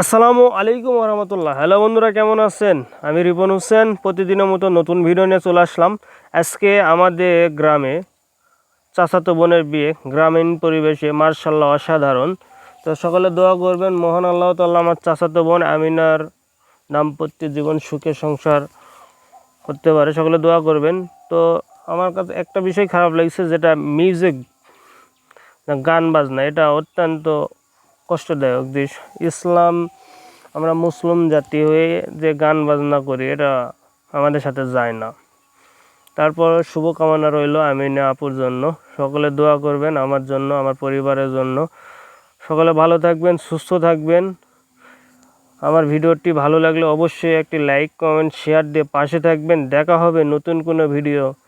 আসসালামু আলাইকুম রহমতুল্লাহ। হ্যালো বন্ধুরা, কেমন আছেন? আমি রিপন হোসেন। প্রতিদিনের মতো নতুন ভিডিও নিয়ে চলে আসলাম। আজকে আমাদের গ্রামে চাচাতো বোনের বিয়ে। গ্রামীণ পরিবেশে মার্শাল্লাহ অসাধারণ। তো সকলে দোয়া করবেন, মহান আল্লাহ তাল্লাহ আমার চাচাতো বোন আমিনার দাম্পত্য জীবন, সুখে সংসার করতে পারে। সকলে দোয়া করবেন। তো আমার কাছে একটা বিষয় খারাপ লাগছে, যেটা মিউজিক গান বাজনা, এটা অত্যন্ত কষ্টদায়ক। যে ইসলাম, আমরা মুসলিম জাতি হয়ে যে গান বাজনা করি, এটা আমাদের সাথে যায় না। তারপর শুভকামনা রইল আমিনা আপুর জন্য। সকলে দোয়া করবেন আমার জন্য, আমার পরিবারের জন্য। সকলে ভালো থাকবেন, সুস্থ থাকবেন। আমার ভিডিওটি ভালো লাগলে অবশ্যই একটি লাইক কমেন্ট শেয়ার দিয়ে পাশে থাকবেন। দেখা হবে নতুন কোনো ভিডিও